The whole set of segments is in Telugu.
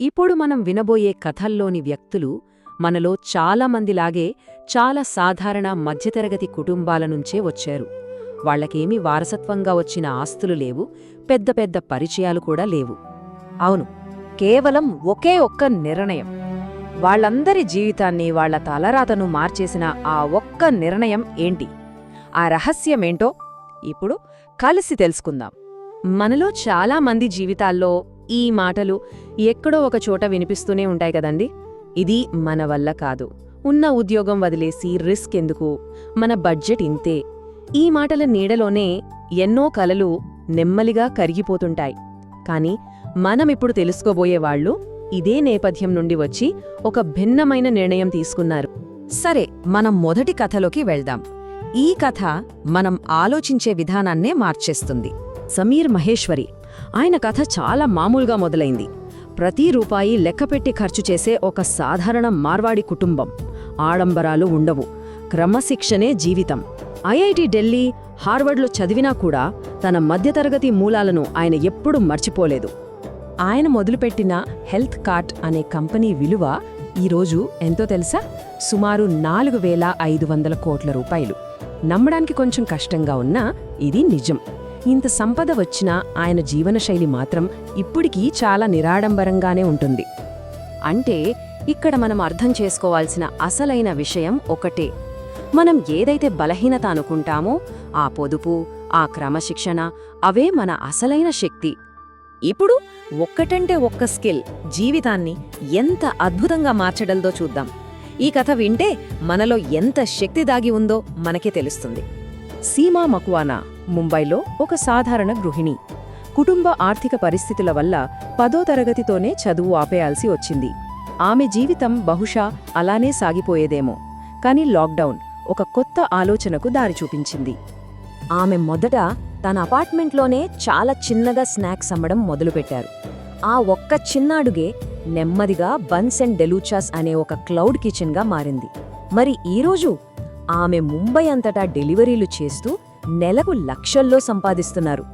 ఇప్పుడు మనం వినబోయే కథల్లోని వ్యక్తులు మనలో చాలామందిలాగే చాలా సాధారణ మధ్యతరగతి కుటుంబాల నుంచే వచ్చారు. వాళ్ళకేమీ వారసత్వంగా వచ్చిన ఆస్తులు లేవు పెద్ద పెద్ద పరిచయాలు కూడా లేవు. అవును కేవలం ఒకే ఒక్క నిర్ణయం. వాళ్ళందరి జీవితాన్ని వాళ్ళ తలరాతను మార్చేసిన ఆ ఒక్క నిర్ణయం ఏంటి? ఆ రహస్యమేంటో ఇప్పుడు కలిసి తెలుసుకుందాం. మనలో చాలామంది జీవితాల్లో ఈ మాటలు ఎక్కడో ఒక చోట వినిపిస్తూనే ఉంటాయి కదండి. ఇది మన వల్ల కాదు. ఉన్న ఉద్యోగం వదిలేసి రిస్క్ ఎందుకు? మన బడ్జెట్ ఇంతే. ఈ మాటల నీడలోనే ఎన్నో కలలు నెమ్మలిగా కరిగిపోతుంటాయి. కాని మనమిప్పుడు తెలుసుకోబోయేవాళ్ళు ఇదే నేపథ్యం నుండి వచ్చి ఒక భిన్నమైన నిర్ణయం తీసుకున్నారు. సరే మనం మొదటి కథలోకి వెళ్దాం. ఈ కథ మనం ఆలోచించే విధానాన్నే మార్చేస్తుంది. సమీర్ మహేశ్వరి ఆయన కథ చాలా మామూలుగా మొదలైంది. ప్రతి రూపాయి లెక్కపెట్టి ఖర్చు చేసే ఒక సాధారణ మార్వాడి కుటుంబం. ఆడంబరాలు ఉండవు. క్రమశిక్షణే జీవితం. ఐఐటి ఢిల్లీ హార్వర్డ్లో చదివినా కూడా తన మధ్యతరగతి మూలాలను ఆయన ఎప్పుడూ మర్చిపోలేదు. ఆయన మొదలుపెట్టిన హెల్త్ కార్ట్ అనే కంపెనీ విలువ ఈరోజు ఎంతో తెలుసా? సుమారు నాలుగు వేల ఐదు వందల కోట్ల రూపాయలు. నమ్మడానికి కొంచెం కష్టంగా ఉన్నా ఇది నిజం. ఇంత సంపద వచ్చినా ఆయన జీవనశైలి మాత్రం ఇప్పటికీ చాలా నిరాడంబరంగానే ఉంటుంది. అంటే ఇక్కడ మనం అర్థం చేసుకోవాల్సిన అసలైన విషయం ఒకటే. మనం ఏదైతే బలహీనత అనుకుంటామో ఆ పొదుపు ఆ క్రమశిక్షణ అవే మన అసలైన శక్తి. ఇప్పుడు ఒక్కటంటే ఒక్క స్కిల్ జీవితాన్ని ఎంత అద్భుతంగా మార్చగలదో చూద్దాం. ఈ కథ వింటే మనలో ఎంత శక్తి దాగి ఉందో మనకే తెలుస్తుంది. సీమా మక్వానా. ముంబైలో ఒక సాధారణ గృహిణి. కుటుంబ ఆర్థిక పరిస్థితుల వల్ల పదో తరగతితోనే చదువు ఆపేయాల్సి వచ్చింది. ఆమె జీవితం బహుశా అలానే సాగిపోయేదేమో. కాని లాక్డౌన్ ఒక కొత్త ఆలోచనకు దారి చూపించింది. ఆమె మొదట తన అపార్ట్మెంట్లోనే చాలా చిన్నగా స్నాక్స్ అమ్మడం మొదలుపెట్టారు. ఆ ఒక్క చిన్న అడుగే నెమ్మదిగా బన్స్ అండ్ డెలూచాస్ అనే ఒక క్లౌడ్ కిచెన్గా మారింది. మరి ఈరోజు ఆమె ముంబై అంతటా డెలివరీలు చేస్తూ నెలకు లక్షల్లో సంపాదిస్తున్నారు.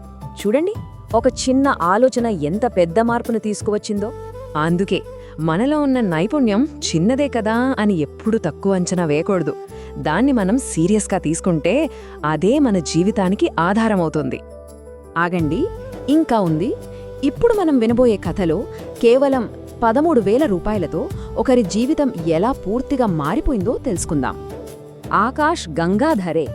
చూడండి ఒక చిన్న ఆలోచన ఎంత పెద్ద మార్పును తీసుకువచ్చిందో. అందుకే మనలో ఉన్న నైపుణ్యం చిన్నదే కదా అని ఎప్పుడూ తక్కువ అంచనా వేయకూడదు. దాన్ని మనం సీరియస్గా తీసుకుంటే అదే మన జీవితానికి ఆధారమవుతుంది. ఆగండి ఇంకా ఉంది. ఇప్పుడు మనం వినబోయే కథలో కేవలం పదమూడు వేల రూపాయలతో ఒకరి జీవితం ఎలా పూర్తిగా మారిపోయిందో తెలుసుకుందాం. ఆకాష్ గంగాధరే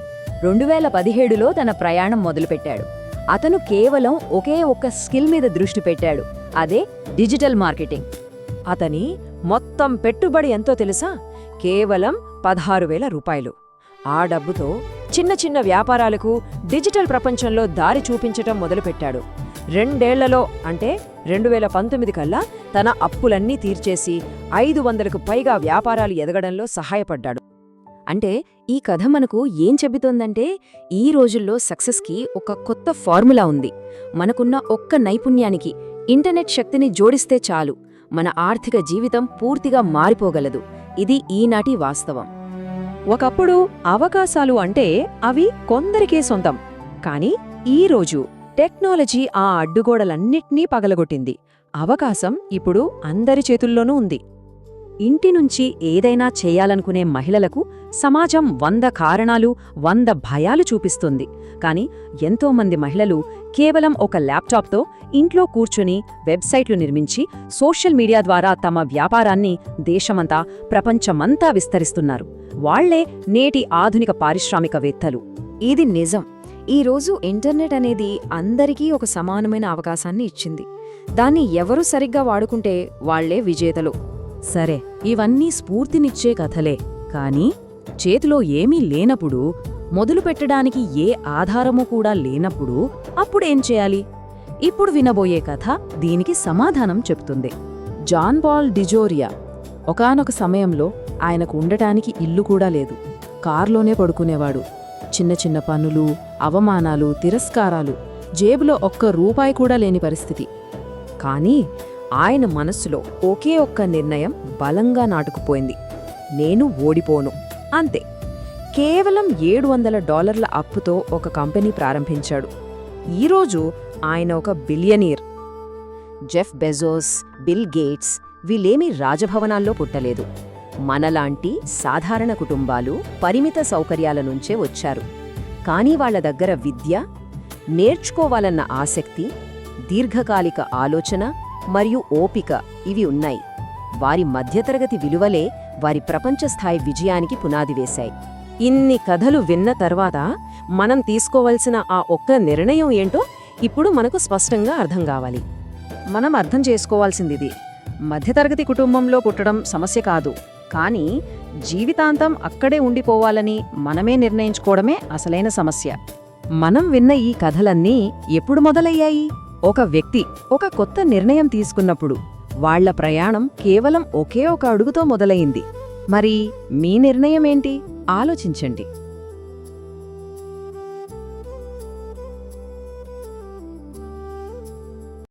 రెండు వేల పదిహేడులో తన ప్రయాణం మొదలుపెట్టాడు. అతను కేవలం ఒకే ఒక్క స్కిల్ మీద దృష్టి పెట్టాడు. అదే డిజిటల్ మార్కెటింగ్. అతని మొత్తం పెట్టుబడి ఎంతో తెలుసా? కేవలం పదహారు వేల రూపాయలు. ఆ డబ్బుతో చిన్న చిన్న వ్యాపారాలకు డిజిటల్ ప్రపంచంలో దారి చూపించటం మొదలుపెట్టాడు. రెండేళ్ళలో అంటే రెండు వేల పంతొమ్మిది కల్లా తన అప్పులన్నీ తీర్చేసి ఐదు వందలకు పైగా వ్యాపారాలు ఎదగడంలో సహాయపడ్డాడు. అంటే ఈ కథ మనకు ఏం చెబుతోందంటే ఈ రోజుల్లో సక్సెస్కి ఒక కొత్త ఫార్ములా ఉంది. మనకున్న ఒక్క నైపుణ్యానికి ఇంటర్నెట్ శక్తిని జోడిస్తే చాలు. మన ఆర్థిక జీవితం పూర్తిగా మారిపోగలదు. ఇది ఈనాటి వాస్తవం. ఒకప్పుడు అవకాశాలు అంటే అవి కొందరికే సొంతం. కానీ ఈరోజు టెక్నాలజీ ఆ అడ్డుగోడలన్నిటినీ పగలగొట్టింది. అవకాశం ఇప్పుడు అందరి చేతుల్లోనూ ఉంది. ఇంటి నుంచి ఏదైనా చేయాలనుకునే మహిళలకు సమాజం వంద కారణాలు వంద భయాలు చూపిస్తుంది. కాని ఎంతోమంది మహిళలు కేవలం ఒక ల్యాప్టాప్తో ఇంట్లో కూర్చుని వెబ్సైట్లు నిర్మించి సోషల్ మీడియా ద్వారా తమ వ్యాపారాన్ని దేశమంతా ప్రపంచమంతా విస్తరిస్తున్నారు. వాళ్ళే నేటి ఆధునిక పారిశ్రామికవేత్తలు. ఇది నిజం. ఈరోజు ఇంటర్నెట్ అనేది అందరికీ ఒక సమానమైన అవకాశాన్ని ఇచ్చింది. దాన్ని ఎవరు సరిగ్గా వాడుకుంటే వాళ్ళే విజేతలు. సరే ఇవన్నీ స్ఫూర్తినిచ్చే కథలే. కాని చేతిలో ఏమీ లేనప్పుడు మొదలుపెట్టడానికి ఏ ఆధారము కూడా లేనప్పుడు అప్పుడేం చేయాలి? ఇప్పుడు వినబోయే కథ దీనికి సమాధానం చెప్తుంది. జాన్ పాల్ డిజోరియా ఒకానొక సమయంలో ఆయనకు ఉండటానికి ఇల్లు కూడా లేదు. కార్లోనే పడుకునేవాడు. చిన్న చిన్న పనులు అవమానాలు తిరస్కారాలు జేబులో ఒక్క రూపాయి కూడా లేని పరిస్థితి. కానీ ఆయన మనస్సులో ఒకే ఒక్క నిర్ణయం బలంగా నాటుకుపోయింది. నేను ఓడిపోను. అంతే. కేవలం ఏడు వందల డాలర్ల అప్పుతో ఒక కంపెనీ ప్రారంభించాడు. ఈరోజు ఆయన ఒక billionaire. Jeff Bezos Bill Gates వీళ్ళేమీ రాజభవనాల్లో పుట్టలేదు. మనలాంటి సాధారణ కుటుంబాలు పరిమిత సౌకర్యాల నుంచే వచ్చారు. కానీ వాళ్ళ దగ్గర విద్య నేర్చుకోవాలన్న ఆసక్తి దీర్ఘకాలిక ఆలోచన మరియు ఓపిక ఇవి ఉన్నాయి. వారి మధ్యతరగతి విలువలే వారి ప్రపంచస్థాయి విజయానికి పునాది వేశాయి. ఇన్ని కథలు విన్న తర్వాత మనం తీసుకోవలసిన ఆ ఒక్క నిర్ణయం ఏంటో ఇప్పుడు మనకు స్పష్టంగా అర్థం కావాలి. మనం అర్థం చేసుకోవాల్సిందిది. మధ్యతరగతి కుటుంబంలో పుట్టడం సమస్య కాదు. కానీ జీవితాంతం అక్కడే ఉండిపోవాలని మనమే నిర్ణయించుకోవడమే అసలైన సమస్య. మనం విన్న ఈ కథలన్నీ ఎప్పుడు మొదలయ్యాయి? ఒక వ్యక్తి ఒక కొత్త నిర్ణయం తీసుకున్నప్పుడు వాళ్ళ ప్రయాణం కేవలం ఒకే ఒక అడుగుతో మొదలయింది మరి మీ నిర్ణయమేంటి ఆలోచించండి.